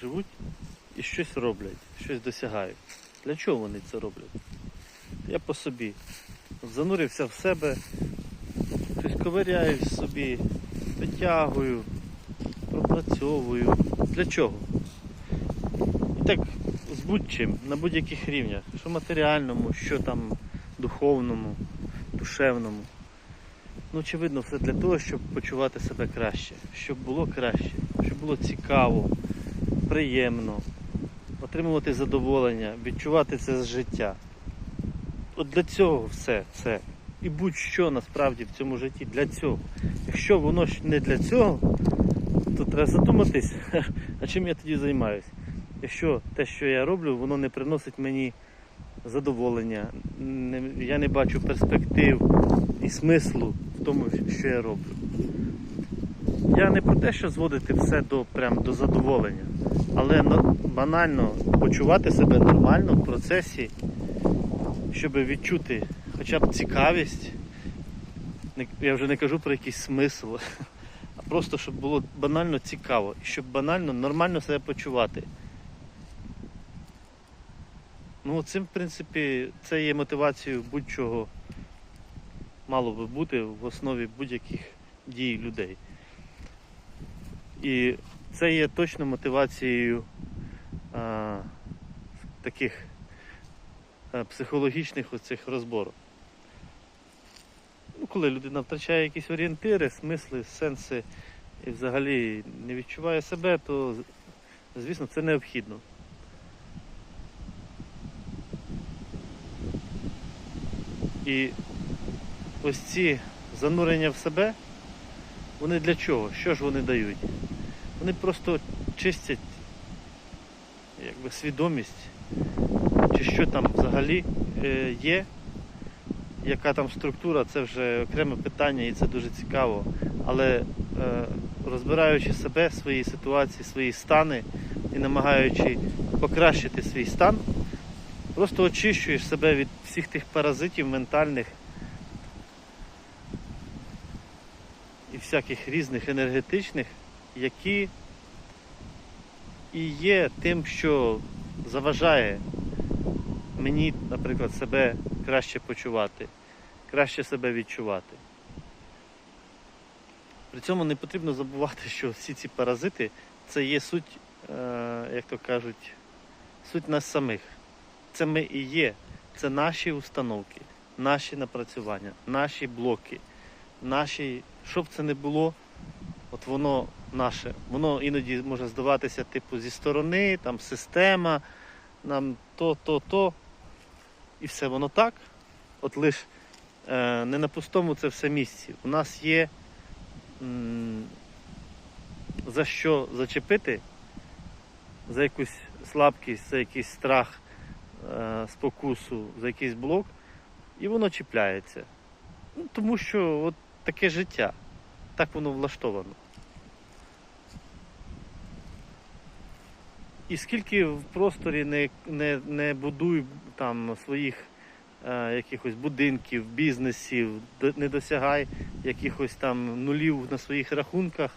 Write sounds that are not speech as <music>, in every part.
живуть і щось роблять, щось досягають. Для чого вони це роблять? Я по собі. Занурився в себе, щось ковиряю собі, витягую, пропрацьовую. Для чого? І так з будь-чим, на будь-яких рівнях, що матеріальному, що там духовному, душевному. Ну, очевидно, все для того, щоб почувати себе краще, щоб було краще, щоб було цікаво, приємно, отримувати задоволення, відчувати це з життя. От для цього все це. І будь-що насправді в цьому житті для цього. Якщо воно ж не для цього, то треба задуматись, <laughs> а чим я тоді займаюся. Якщо те, що я роблю, воно не приносить мені задоволення, я не бачу перспектив і смислу в тому, що я роблю. Я не про те, що зводити все до, прям, до задоволення, але но- банально почувати себе нормально в процесі, щоб відчути хоча б цікавість. Я вже не кажу про якийсь смисл, а просто щоб було банально цікаво, і щоб банально нормально себе почувати. Ну, цим, в принципі, це є мотивацією будь-чого мало би бути в основі будь-яких дій людей. І це є точно мотивацією а, таких а, психологічних оцих розборок. Ну, коли людина втрачає якісь орієнтири, смисли, сенси і взагалі не відчуває себе, то звісно це необхідно. І ось ці занурення в себе, вони для чого? Що ж вони дають? Вони просто чистять якби, свідомість, чи що там взагалі е, є, яка там структура, це вже окреме питання і це дуже цікаво. Але е, розбираючи себе, свої ситуації, свої стани і намагаючи покращити свій стан, просто очищуєш себе від всіх тих паразитів ментальних і всяких різних енергетичних, які і є тим, що заважає мені, наприклад, себе краще почувати, краще себе відчувати. При цьому не потрібно забувати, <laughs> що всі ці паразити це є суть, е, як то кажуть, суть нас самих. Це ми і є. Це наші установки, наші напрацювання, наші блоки, наші, що б це не було, от воно наше. Воно іноді може здаватися, типу, зі сторони, там система, нам то, то, то. І все воно так. От лиш е, не на пустому це все місці. У нас є м, за що зачепити, за якусь слабкість, за якийсь страх, е, спокусу, за якийсь блок, і воно чіпляється. Ну, тому що от таке життя, так воно влаштовано. І скільки в просторі не, не, не будуй там своїх е, якихось будинків, бізнесів, не досягай якихось там нулів на своїх рахунках,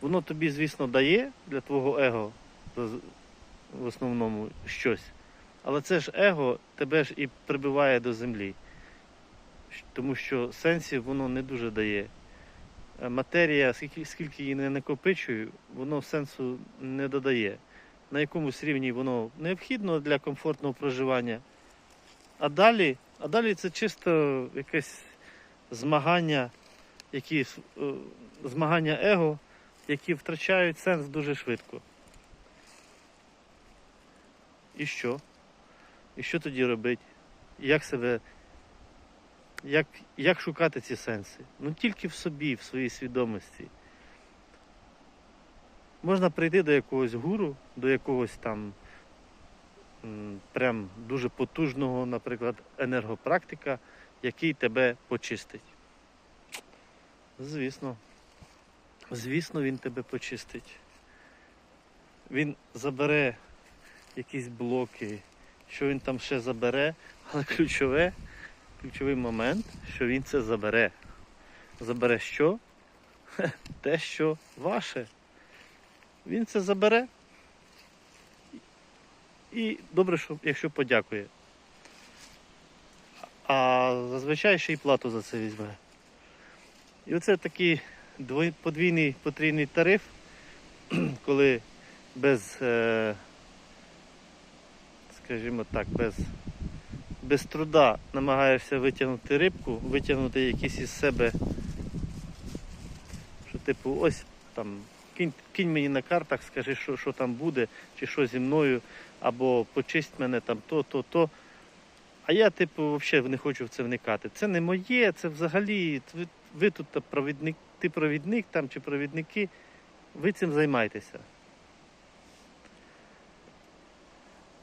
воно тобі, звісно, дає для твого его в основному щось. Але це ж его тебе ж і прибиває до землі. Тому що сенсів воно не дуже дає. Е, Матерія, скільки, скільки її не накопичую, воно сенсу не додає. На якомусь рівні воно необхідно для комфортного проживання. А далі, а далі це чисто якесь змагання, якісь, е, змагання его, які втрачають сенс дуже швидко. І що? І що тоді робити? Як себе. Як, як шукати ці сенси? Ну тільки в собі, в своїй свідомості. Можна прийти до якогось гуру, до якогось там прям дуже потужного, наприклад, енергопрактика, який тебе почистить. Звісно. Звісно, він тебе почистить. Він забере якісь блоки, що він там ще забере, але ключове, ключовий момент, що він це забере. Забере що? <laughs> Те, що ваше. Він це забере І добре, що, якщо подякує. А зазвичай ще й плату за це візьме. І оце такий подвійний потрійний тариф, <clears throat> коли без, е, скажімо так, без, без труда намагаєшся витягнути рибку, витягнути якісь із себе, що типу, ось там, кинь, кинь мені на картах, скажи, що, що там буде, чи що зі мною, або почисть мене там то, то, то. А я, типу, взагалі не хочу в це вникати. Це не моє, це взагалі. Ви, ви тут провідник, ти провідник там чи провідники, ви цим займайтеся.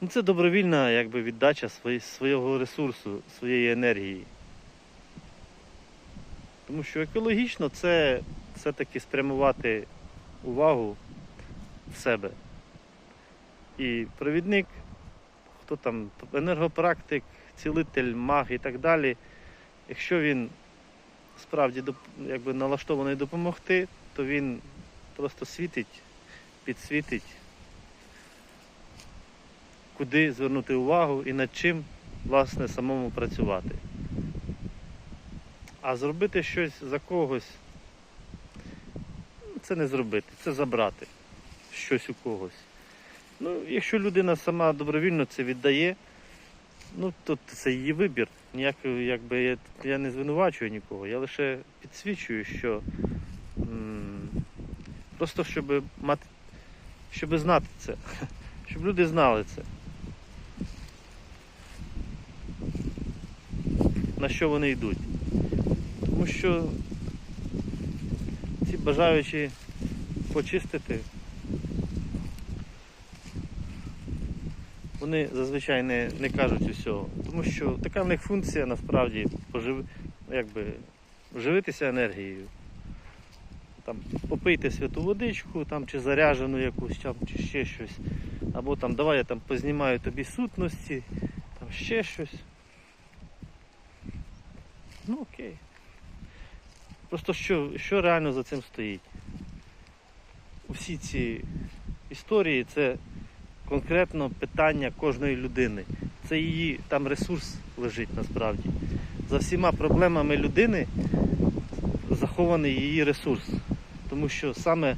Ну, це добровільна якби, віддача свого ресурсу, своєї енергії. Тому що екологічно це все-таки спрямувати увагу в себе. І провідник, хто там, енергопрактик, цілитель, маг і так далі, якщо він справді якби, налаштований допомогти, то він просто світить, підсвітить, куди звернути увагу і над чим власне самому працювати. А зробити щось за когось це не зробити, це забрати щось у когось. Ну, якщо людина сама добровільно це віддає, ну то це її вибір. Ніякого, якби я, я не звинувачую нікого, я лише підсвічую, що м, просто щоб мати, щоб знати це, <laughs> щоб люди знали це. На що вони йдуть. Тому що ці бажаючі почистити, вони зазвичай не, не кажуть усього. Тому що така в них функція насправді пожив, якби, живитися енергією. Там, попийте святу водичку, там, чи заряжену якусь, там, чи ще щось. Або там давай я там познімаю тобі сутності, там ще щось. Ну окей. Просто що, що реально за цим стоїть? Усі ці історії це конкретно питання кожної людини. Це її там ресурс лежить насправді. За всіма проблемами людини захований її ресурс. Тому що саме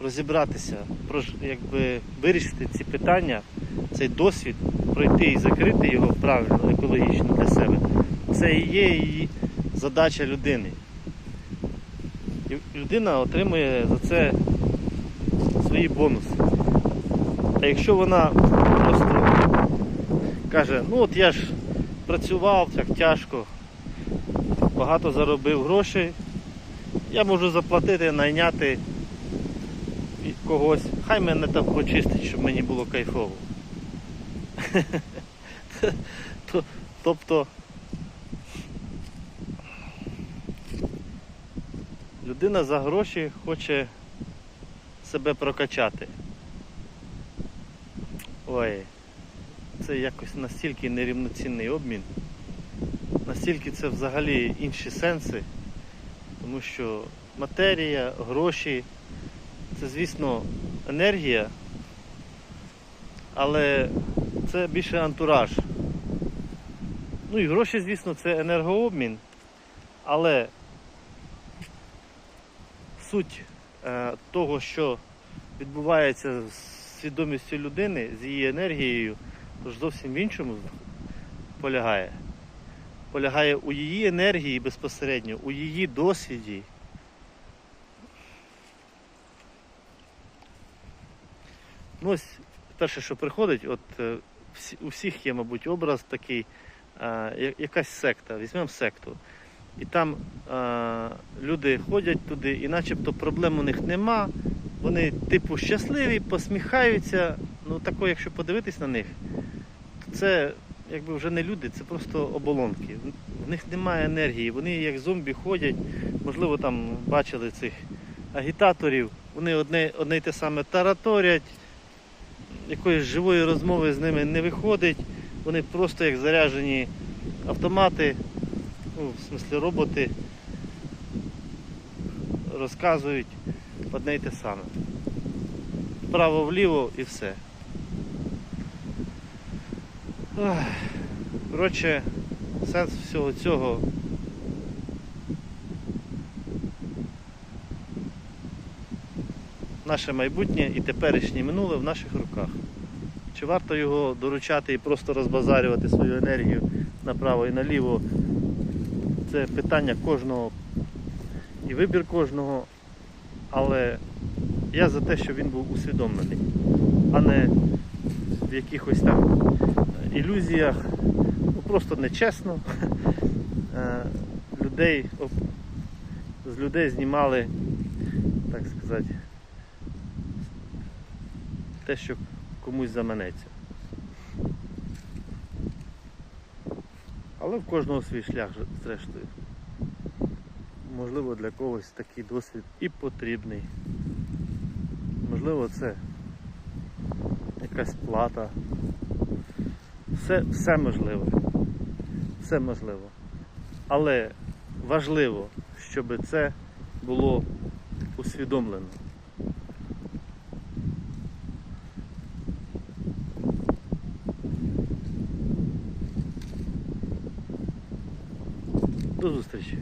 розібратися, якби вирішити ці питання, цей досвід, пройти і закрити його правильно, екологічно для себе, це і є її задача людини. І людина отримує за це свої бонуси. А якщо вона просто каже, ну от я ж працював так тяжко, багато заробив грошей, я можу заплатити, найняти і- когось, хай мене там почистить, щоб мені було кайфово. <laughs> Тобто людина за гроші хоче себе прокачати. Ой, це якось настільки нерівноцінний обмін, настільки це взагалі інші сенси, тому що матерія, гроші це, звісно, енергія, але це більше антураж. Ну і гроші, звісно, це енергообмін, але суть е, того, що відбувається з свідомістю людини, з її енергією, тож зовсім в іншому полягає. Полягає у її енергії безпосередньо, у її досвіді. Ну ось перше, що приходить, от е, у всіх є, мабуть, образ такий, е, якась секта, візьмемо секту. І там е, люди ходять туди, і начебто проблем у них нема. Вони типу щасливі, посміхаються. Ну тако, якщо подивитись на них, то це якби вже не люди, це просто оболонки. В них немає енергії, вони як зомбі ходять, можливо, там бачили цих агітаторів, вони одне, одне й те саме тараторять, якоїсь живої розмови з ними не виходить, вони просто як заряжені автомати, ну, в смислі роботи, розказують одне й те саме. Вправо-вліво і все. Коротше, сенс всього цього. Наше майбутнє і теперішнє минуле в наших руках. Чи варто його доручати і просто розбазарювати свою енергію направо і наліво? Це питання кожного і вибір кожного. Але я за те, щоб він був усвідомлений, а не в якихось там ілюзіях. Ну, просто нечесно. Е, Людей, з людей знімали, так сказати, те, що комусь заманеться. Але в кожного свій шлях, зрештою. Можливо, для когось такий досвід і потрібний. Можливо, це якась плата. Все, все можливе. Все можливо. Але важливо, щоб це було усвідомлено. До зустрічі.